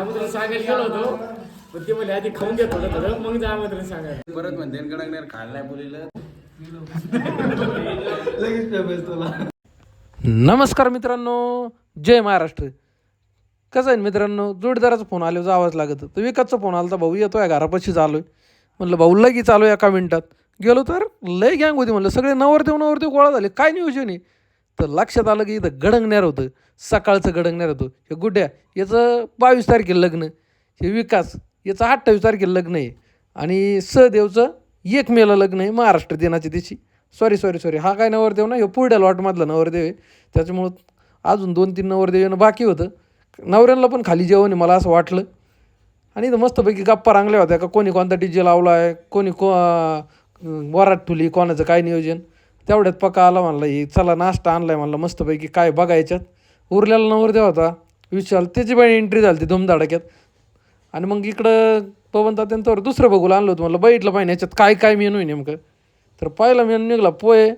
आमंत्रण सांगायला गेलो होतो पण ते म्हणले आधी खाऊन घेत होतं थोडं मग जा आमंत्रण सांगायला. परत म्हणते कडकणार बोलिलं नमस्कार मित्रांनो जय महाराष्ट्र. कसं आहे ना मित्रांनो जोडीदाराचा फोन आल्यावर आवाज लागत. तर विकासचा फोन आला तर भाऊ येतोय घरापाशी आलो आहे म्हणलं भाऊ लगेच आलो एका मिनिटात. गेलो तर लय गँग होती म्हणलं सगळे नवरदेव नवरदेव गोळा झाले. काय नियोजन आहे? तर लक्षात आलं की इथं गडंगणार होतं. सकाळचं गडंगणार होतं. हे गुड्या याचं बावीस तारखेला लग्न. हे विकास. याचं अठ्ठावीस तारखेला लग्न आहे. आणि सहदेवचं एक मेला लग्न आहे महाराष्ट्र दिनाच्या दिवशी. सॉरी सॉरी सॉरी हा काय नवरदेव ना हे पुढ्या लॉटमधला नवरदेव आहे. त्याच्यामुळं अजून दोन तीन नवरदेव येणं बाकी होतं. नवऱ्यांना पण खाली जेवण आहे मला असं वाटलं. आणि इथं मस्तपैकी गप्पा रांगल्या होत्या का कोणी कोणता डी जे लावला आहे कोणी को अं, ठुली कोणाचं काय नियोजन. तेवढ्यात पका आला म्हणला हे चला नाश्ता आणलाय म्हणलं मस्तपैकी काय बघायच्यात. उरलेला नवरदेव होता. विशाल त्याची बाई एंट्री झाली ती धुमधडाक्यात. आणि मग इकडं पवन तात्यांच्यावर दुसरं बघूला आणलं होतं म्हणलं बघितलं पाहिजे याच्यात काय काय मेनू आहे नेमकं? तर पहिला मेनू निघाला पोहे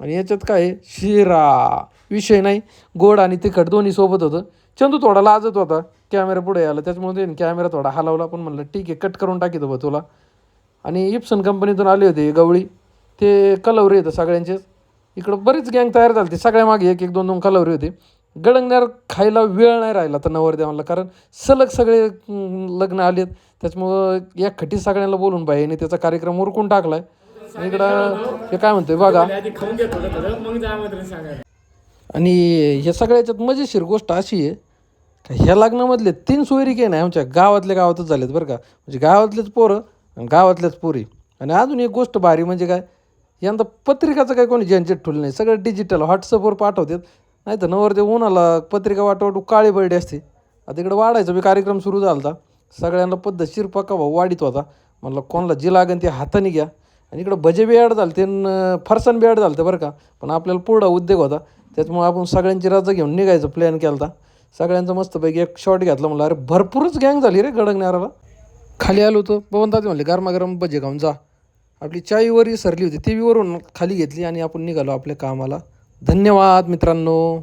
आणि याच्यात काय आहे? शिरा. विषय नाही. गोड आणि तिखट दोन्ही सोबत होतं. चंदू थोडा लाजत होता. कॅमेरा पुढे आला. त्याच्यामुळे त्याने कॅमेरा थोडा हलवला. पण म्हणलं ठीक आहे कट करून टाकी बा तुला. आणि इप्सन कंपनीतून आले होते गवळी. ते कलवरी येतं सगळ्यांचेच. इकडं बरीच गँग तयार झाली होती सगळ्या मागे एक एक दोन दोन कलवरी होते. गडंगण्यावर खायला वेळ नाही राहिला तर नवरदेवाला कारण सलग सगळे लग्न आलेत त्याच्यामुळं या खटी सगळ्यांना बोलून पाहिजे त्याचा कार्यक्रम उरकून टाकलाय. आहे इकडं हे काय म्हणतोय बघा. आणि ह्या सगळ्याच्यात मजेशीर गोष्ट अशी आहे का ह्या लग्नामधले तीन सोयरी काही नाही आमच्या गावातल्या गावातच झालेत बरं का. म्हणजे गावातलेच पोरं आणि गावातल्याच पोरी. आणि अजून एक गोष्ट भारी म्हणजे काय यंदा पत्रिकाचं काय कोणी झंझट ठुलं नाही. सगळं डिजिटल व्हॉट्सअपवर पाठवतात. नाही तर नवरदेव उन्हाला पत्रिका वाटवाटू काळी बर्डे असते. आता इकडं वाढायचं बी कार्यक्रम सुरू झाला होता सगळ्यांना पद्धतशीर पक्का भाऊ वाढीत होता. म्हणलं कोणाला जी लागेल ते हाताने घ्या. आणि इकडं भजे बी ॲड झालं ते फरसाण बी ॲड झालं बरं का. पण आपल्याला पुढा उद्योग होता. त्याच्यामुळे आपण सगळ्यांची रजा घेऊन निघायचं प्लॅन केला होता सगळ्यांचं मस्तपैकी एक शॉट घेतला. म्हणलं अरे भरपूरच गँग झाली रे गडगण्याला खाली आलो होतो. पवन म्हणले गरमागरम भजे खाऊन जा. आपली चाईवरी सरली होती. ती बी वरून खाली घेतली आणि आपण निघालो आपल्या कामाला. धन्यवाद मित्रांनो.